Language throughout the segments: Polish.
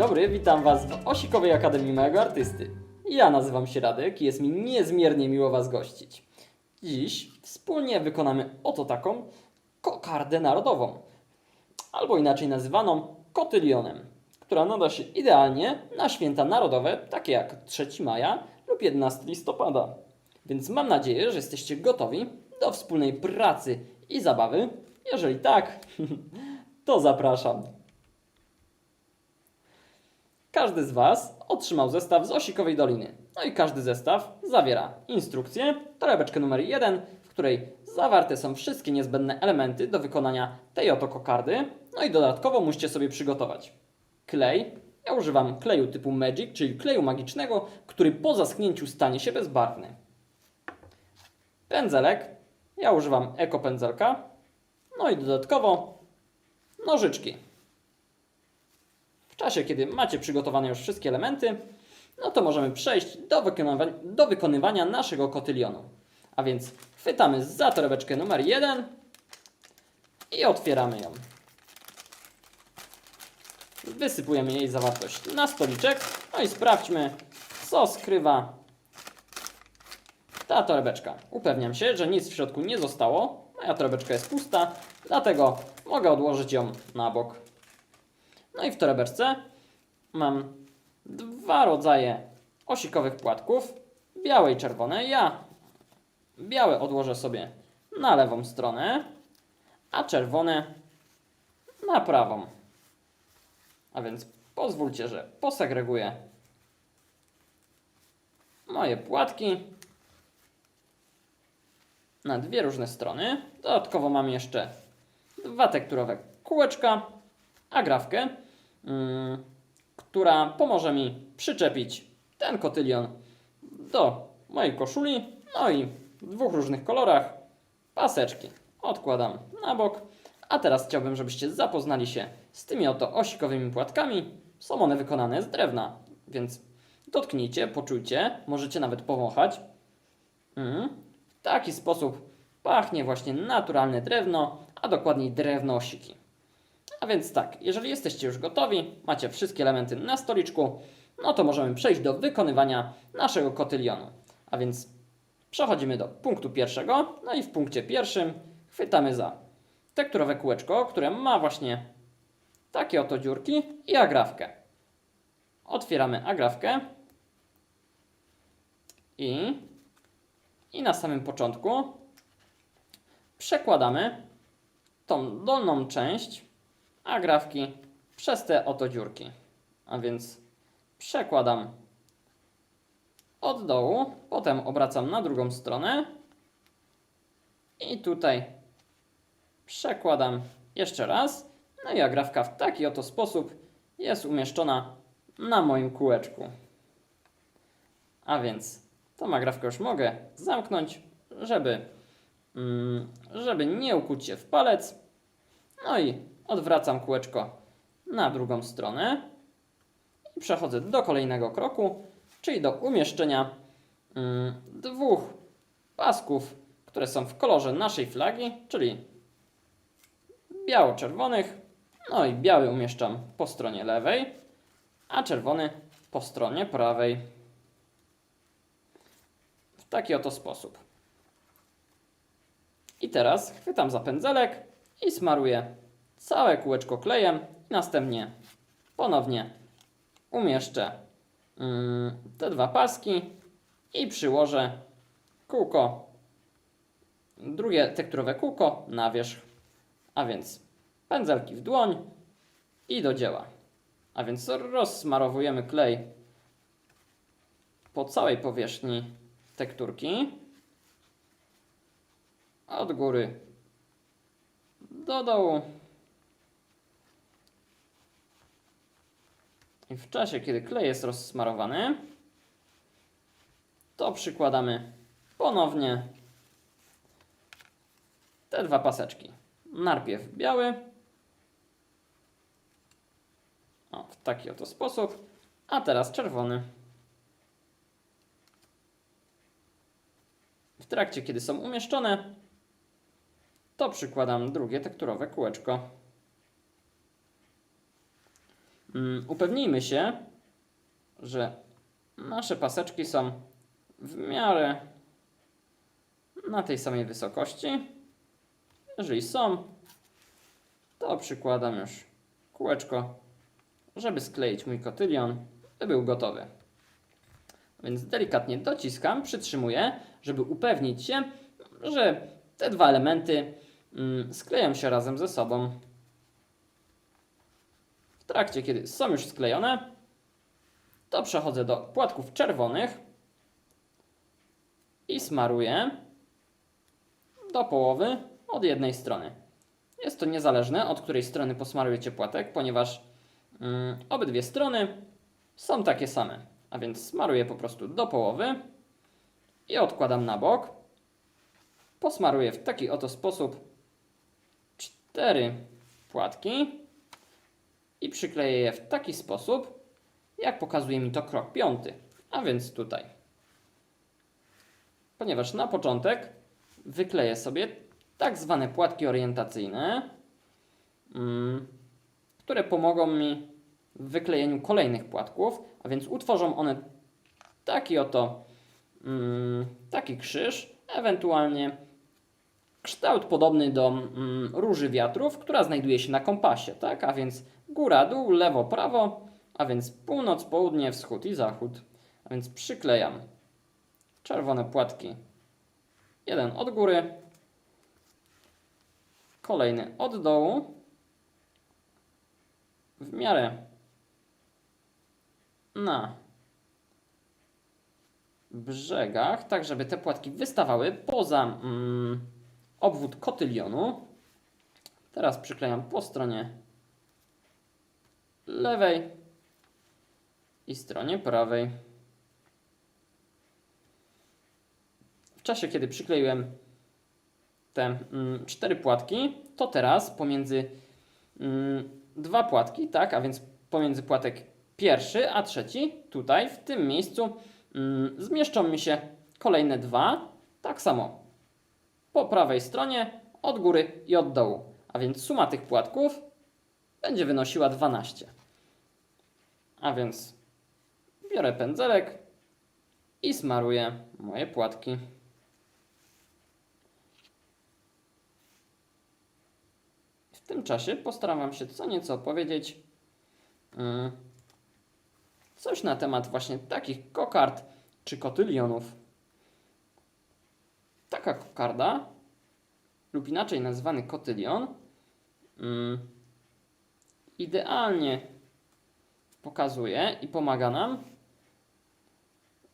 dobry, witam Was w Osikowej Akademii Małego Artysty. Ja nazywam się Radek i jest mi niezmiernie miło Was gościć. Dziś wspólnie wykonamy oto taką kokardę narodową, albo inaczej nazywaną kotylionem, która nada się idealnie na święta narodowe, takie jak 3 maja lub 11 listopada. Więc mam nadzieję, że jesteście gotowi do wspólnej pracy i zabawy. Jeżeli tak, to zapraszam. Każdy z Was otrzymał zestaw z Osikowej Doliny. No i każdy zestaw zawiera instrukcję, torebeczkę numer 1, w której zawarte są wszystkie niezbędne elementy do wykonania tej oto kokardy. No i dodatkowo musicie sobie przygotować klej. Ja używam kleju typu Magic, czyli kleju magicznego, który po zaschnięciu stanie się bezbarwny. Pędzelek. Ja używam eko pędzelka. No i dodatkowo nożyczki. Czasie, kiedy macie przygotowane już wszystkie elementy, no to możemy przejść do, wykonywa- do wykonywania naszego kotylionu. A więc chwytamy za torebeczkę numer 1 i otwieramy ją. Wysypujemy jej zawartość na stoliczek, no i sprawdźmy, co skrywa ta torebeczka. Upewniam się, że nic w środku nie zostało. Moja torebeczka jest pusta, dlatego mogę odłożyć ją na bok. No i w torebeczce mam dwa rodzaje osikowych płatków, białe i czerwone. Ja białe odłożę sobie na lewą stronę, a czerwone na prawą. A więc pozwólcie, że posegreguję moje płatki na dwie różne strony. Dodatkowo mam jeszcze dwa tekturowe kółeczka, agrafkę, mm, która pomoże mi przyczepić ten kotylion do mojej koszuli. No i w dwóch różnych kolorach paseczki odkładam na bok. A teraz chciałbym, żebyście zapoznali się z tymi oto osikowymi płatkami. Są one wykonane z drewna, więc dotknijcie, poczujcie, możecie nawet powąchać. Mm. W taki sposób pachnie właśnie naturalne drewno, a dokładniej drewno osiki. A więc tak, jeżeli jesteście już gotowi, macie wszystkie elementy na stoliczku, no to możemy przejść do wykonywania naszego kotylionu. A więc przechodzimy do punktu pierwszego, no i w punkcie pierwszym chwytamy za tekturowe kółeczko, które ma właśnie takie oto dziurki i agrafkę. Otwieramy agrafkę i, i na samym początku przekładamy tą dolną część agrafki przez te oto dziurki. A więc przekładam od dołu, potem obracam na drugą stronę i tutaj przekładam jeszcze raz. No i agrafka w taki oto sposób jest umieszczona na moim kółeczku. A więc tą agrafkę już mogę zamknąć, żeby, mm, żeby nie ukuć się w palec. No i odwracam kółeczko na drugą stronę i przechodzę do kolejnego kroku, czyli do umieszczenia mm, dwóch pasków, które są w kolorze naszej flagi, czyli biało-czerwonych. No i biały umieszczam po stronie lewej, a czerwony po stronie prawej. W taki oto sposób. I teraz chwytam za pędzelek i smaruję całe kółeczko klejem następnie ponownie umieszczę mm, te dwa paski i przyłożę kółko, drugie tekturowe kółko na wierzch. A więc pędzelki w dłoń i do dzieła. A więc rozsmarowujemy klej po całej powierzchni tekturki. Od góry do dołu. I w czasie, kiedy klej jest rozsmarowany, to przykładamy ponownie te dwa paseczki. Najpierw biały. O, w taki oto sposób. A teraz czerwony. W trakcie, kiedy są umieszczone, to przykładam drugie tekturowe kółeczko. Mm, upewnijmy się, że nasze paseczki są w miarę na tej samej wysokości. Jeżeli są, to przykładam już kółeczko, żeby skleić mój kotylion, by był gotowy. Więc delikatnie dociskam, przytrzymuję, żeby upewnić się, że te dwa elementy mm, skleją się razem ze sobą. Trakcie, kiedy są już sklejone, to przechodzę do płatków czerwonych i smaruję do połowy od jednej strony. Jest to niezależne, od której strony posmarujecie płatek, ponieważ mm, obydwie strony są takie same. A więc smaruję po prostu do połowy i odkładam na bok. Posmaruję w taki oto sposób cztery płatki i przykleję je w taki sposób, jak pokazuje mi to krok piąty. A więc tutaj. Ponieważ na początek wykleję sobie tak zwane płatki orientacyjne, mm, które pomogą mi w wyklejeniu kolejnych płatków, a więc utworzą one taki oto mm, taki krzyż, ewentualnie kształt podobny do mm, róży wiatrów, która znajduje się na kompasie, tak? A więc góra, dół, lewo, prawo, a więc północ, południe, wschód i zachód. A więc przyklejam czerwone płatki. Jeden od góry, kolejny od dołu. W miarę na brzegach, tak żeby te płatki wystawały poza mm, obwód kotylionu. Teraz przyklejam po stronie lewej i stronie prawej. W czasie, kiedy przykleiłem te mm, cztery płatki, to teraz pomiędzy mm, dwa płatki, tak, a więc pomiędzy płatek pierwszy a trzeci, tutaj w tym miejscu mm, zmieszczą mi się kolejne dwa, tak samo po prawej stronie, od góry i od dołu. A więc suma tych płatków będzie wynosiła 12. A więc biorę pędzelek i smaruję moje płatki. W tym czasie postaram się co nieco opowiedzieć mm, coś na temat właśnie takich kokard czy kotylionów. Taka kokarda, lub inaczej nazwany kotylion, mm, idealnie pokazuje i pomaga nam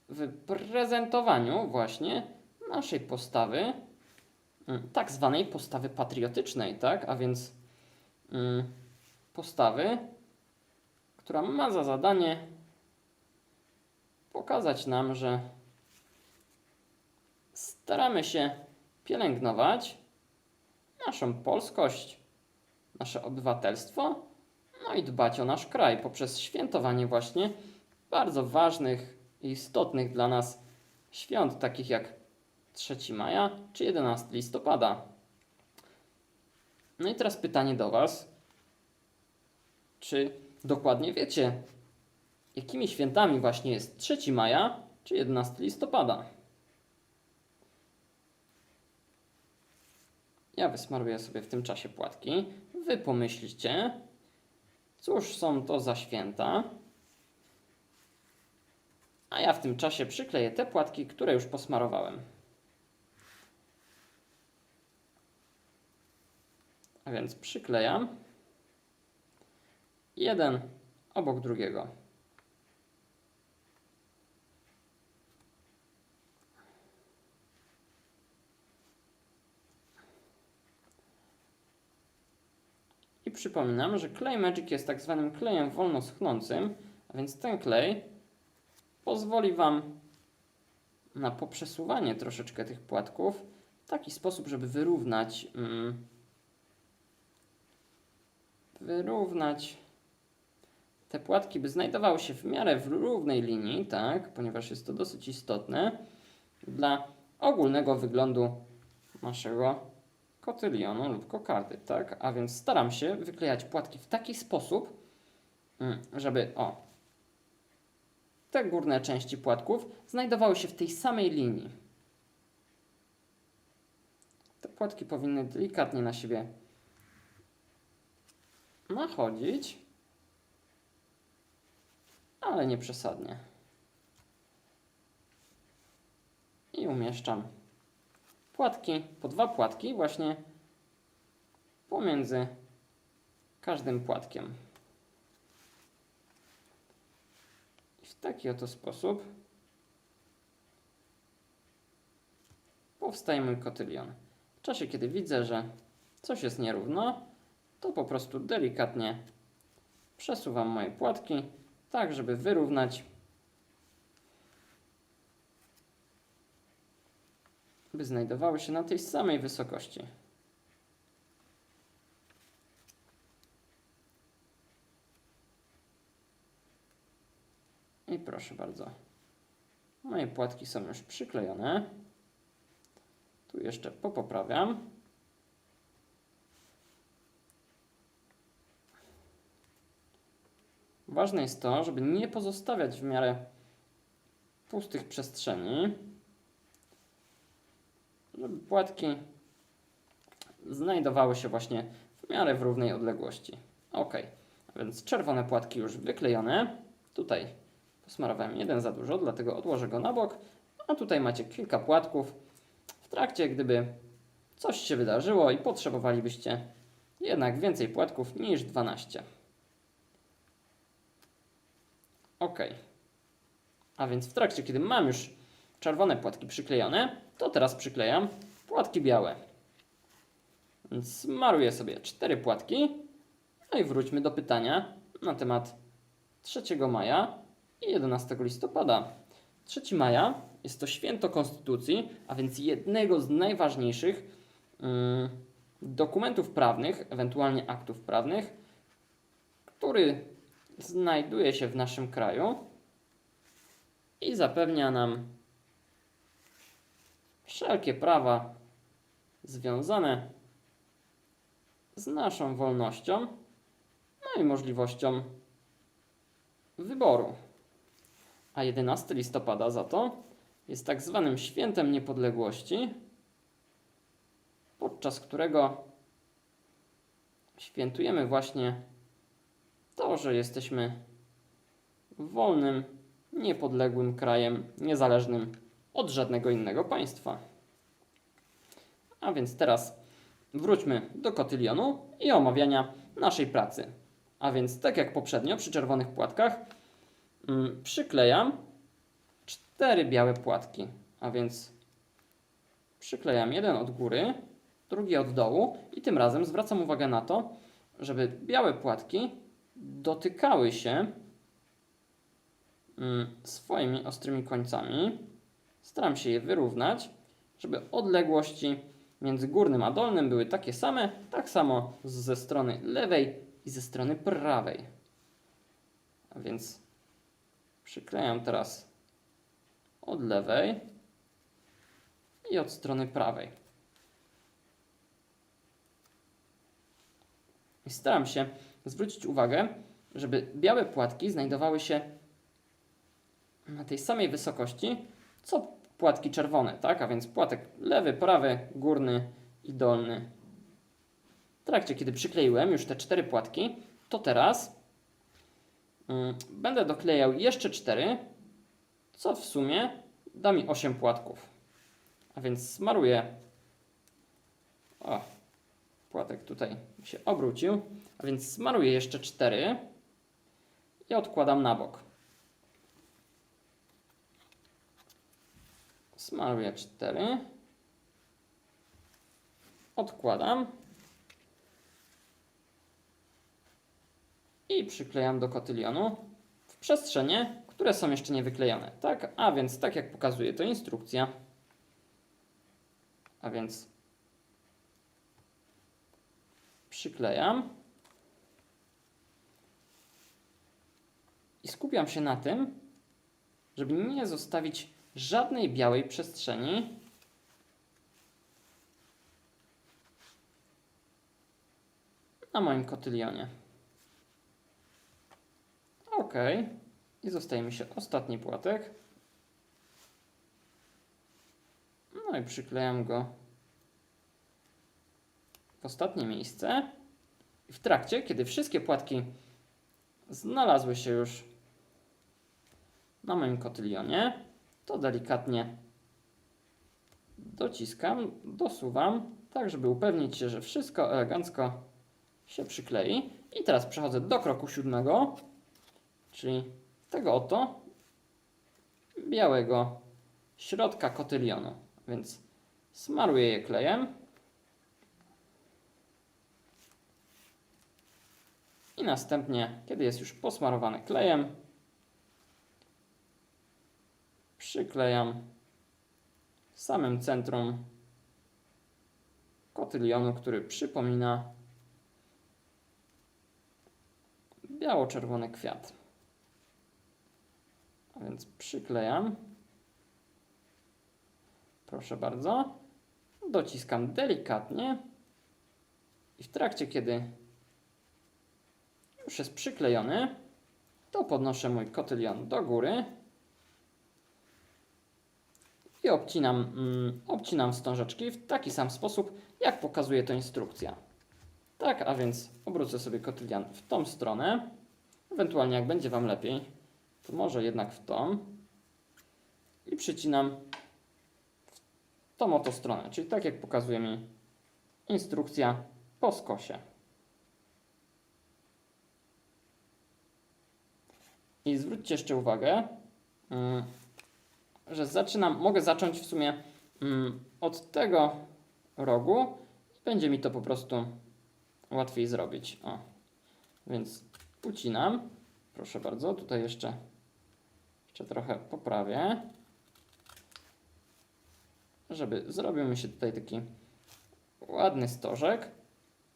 w prezentowaniu właśnie naszej postawy, mm, tak zwanej postawy patriotycznej, tak? A więc mm, postawy, która ma za zadanie pokazać nam, że staramy się pielęgnować naszą polskość, nasze obywatelstwo, no i dbać o nasz kraj poprzez świętowanie właśnie bardzo ważnych i istotnych dla nas świąt, takich jak 3 maja czy 11 listopada. No i teraz pytanie do Was. Czy dokładnie wiecie, jakimi świętami właśnie jest 3 maja czy 11 listopada? Ja wysmaruję sobie w tym czasie płatki. Wy pomyślcie, cóż są to za święta. A ja w tym czasie przykleję te płatki, które już posmarowałem. A więc przyklejam jeden obok drugiego. I przypominam, że klej Magic jest tak zwanym klejem wolno schnącym, a więc ten klej pozwoli Wam na poprzesuwanie troszeczkę tych płatków w taki sposób, żeby wyrównać mm, wyrównać te płatki, by znajdowały się w miarę w równej linii, tak, ponieważ jest to dosyć istotne dla ogólnego wyglądu naszego kotylionu lub kokardy, tak? A więc staram się wyklejać płatki w taki sposób, mm, żeby o te górne części płatków znajdowały się w tej samej linii. Te płatki powinny delikatnie na siebie nachodzić, ale nie przesadnie. I umieszczam płatki, po dwa płatki właśnie pomiędzy każdym płatkiem. I w taki oto sposób powstaje mój kotylion. W czasie, kiedy widzę, że coś jest nierówno, to po prostu delikatnie przesuwam moje płatki, tak żeby wyrównać, by znajdowały się na tej samej wysokości. I proszę bardzo. Moje płatki są już przyklejone. Tu jeszcze popoprawiam. Ważne jest to, żeby nie pozostawiać w miarę pustych przestrzeni, żeby płatki znajdowały się właśnie w miarę w równej odległości. Ok, więc czerwone płatki już wyklejone. Tutaj posmarowałem jeden za dużo, dlatego odłożę go na bok. A tutaj macie kilka płatków. W trakcie, gdyby coś się wydarzyło i potrzebowalibyście jednak więcej płatków niż 12. OK. A więc w trakcie, kiedy mam już czerwone płatki przyklejone, to teraz przyklejam płatki białe. Więc smaruję sobie cztery płatki. No i wróćmy do pytania na temat 3 maja i 11 listopada. 3 maja jest to święto Konstytucji, a więc jednego z najważniejszych mm, dokumentów prawnych, ewentualnie aktów prawnych, który znajduje się w naszym kraju i zapewnia nam wszelkie prawa związane z naszą wolnością, no i możliwością wyboru. A 11 listopada za to jest tak zwanym świętem niepodległości, podczas którego świętujemy właśnie to, że jesteśmy wolnym, niepodległym krajem, niezależnym od żadnego innego państwa. A więc teraz wróćmy do kotylionu i omawiania naszej pracy. A więc tak jak poprzednio przy czerwonych płatkach mm, przyklejam cztery białe płatki. A więc przyklejam jeden od góry, drugi od dołu i tym razem zwracam uwagę na to, żeby białe płatki dotykały się mm, swoimi ostrymi końcami. Staram się je wyrównać, żeby odległości między górnym a dolnym były takie same, tak samo ze strony lewej i ze strony prawej. A więc przyklejam teraz od lewej i od strony prawej. I staram się zwrócić uwagę, żeby białe płatki znajdowały się na tej samej wysokości, co płatki czerwone, tak? A więc płatek lewy, prawy, górny i dolny. W trakcie, kiedy przykleiłem już te cztery płatki, to teraz mm, będę doklejał jeszcze cztery, co w sumie da mi 8 płatków. A więc smaruję. O, płatek tutaj się obrócił. A więc smaruję jeszcze 4 i odkładam na bok. Smaruję 4. Odkładam. I przyklejam do kotylionu w przestrzenie, które są jeszcze nie wyklejone. Tak, a więc tak jak pokazuje to instrukcja. A więc przyklejam. I skupiam się na tym, żeby nie zostawić żadnej białej przestrzeni. Na moim kotylionie. ok. I zostaje mi się ostatni płatek. No i przyklejam go w ostatnie miejsce. I w trakcie, kiedy wszystkie płatki znalazły się już na moim kotylionie, to delikatnie dociskam, dosuwam, tak żeby upewnić się, że wszystko elegancko się przyklei. I teraz przechodzę do kroku siódmego, czyli tego oto białego środka kotylionu. Więc smaruję je klejem. I następnie, kiedy jest już posmarowany klejem, przyklejam w samym centrum kotylionu, który przypomina biało-czerwony kwiat. A więc przyklejam. Proszę bardzo. Dociskam delikatnie. I w trakcie, kiedy już jest przyklejony, to podnoszę mój kotylion do góry i obcinam, mm, obcinam wstążeczki w taki sam sposób, jak pokazuje to instrukcja. Tak, a więc obrócę sobie kotylian w tą stronę. Ewentualnie, jak będzie Wam lepiej, to może jednak w tą. I przycinam w tą oto stronę, czyli tak jak pokazuje mi instrukcja po skosie. I zwróćcie jeszcze uwagę, mm, że zaczynam, mogę zacząć w sumie mm, od tego rogu będzie mi to po prostu łatwiej zrobić. O. Więc ucinam. Proszę bardzo, tutaj jeszcze, jeszcze trochę poprawię, żeby zrobił mi się tutaj taki ładny stożek.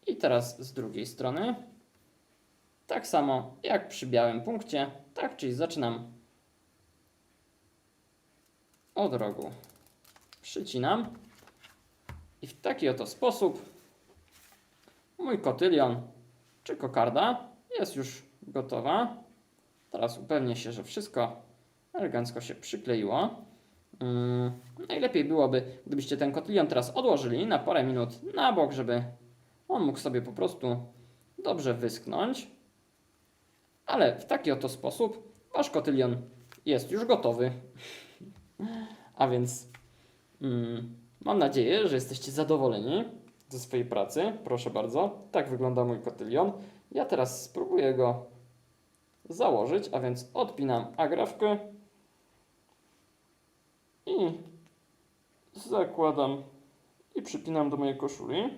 I teraz z drugiej strony, tak samo jak przy białym punkcie, tak, czyli zaczynam od rogu. Przycinam i w taki oto sposób mój kotylion czy kokarda jest już gotowa. Teraz upewnię się, że wszystko elegancko się przykleiło. Mm, najlepiej byłoby, gdybyście ten kotylion teraz odłożyli na parę minut na bok, żeby on mógł sobie po prostu dobrze wyschnąć. Ale w taki oto sposób wasz kotylion jest już gotowy. A więc mm, mam nadzieję, że jesteście zadowoleni ze swojej pracy. Proszę bardzo, tak wygląda mój kotylion. Ja teraz spróbuję go założyć, a więc odpinam agrafkę i zakładam i przypinam do mojej koszuli.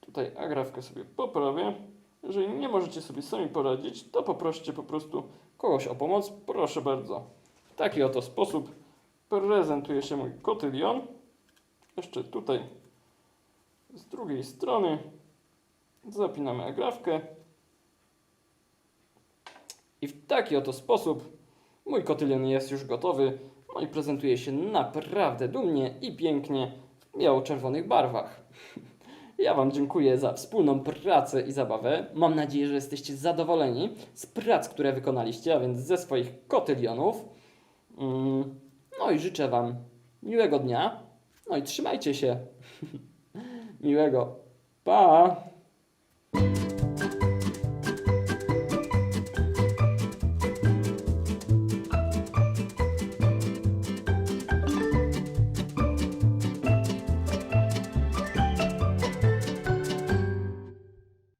Tutaj agrafkę sobie poprawię. Jeżeli nie możecie sobie sami poradzić, to poproście po prostu kogoś o pomoc. Proszę bardzo. W taki oto sposób prezentuje się mój kotylion. Jeszcze tutaj z drugiej strony zapinamy agrafkę. I w taki oto sposób mój kotylion jest już gotowy. No i prezentuje się naprawdę dumnie i pięknie w biało-czerwonych barwach. Ja Wam dziękuję za wspólną pracę i zabawę. Mam nadzieję, że jesteście zadowoleni z prac, które wykonaliście, a więc ze swoich kotylionów. Mm, No i życzę Wam miłego dnia. No i trzymajcie się. Miłego. Pa!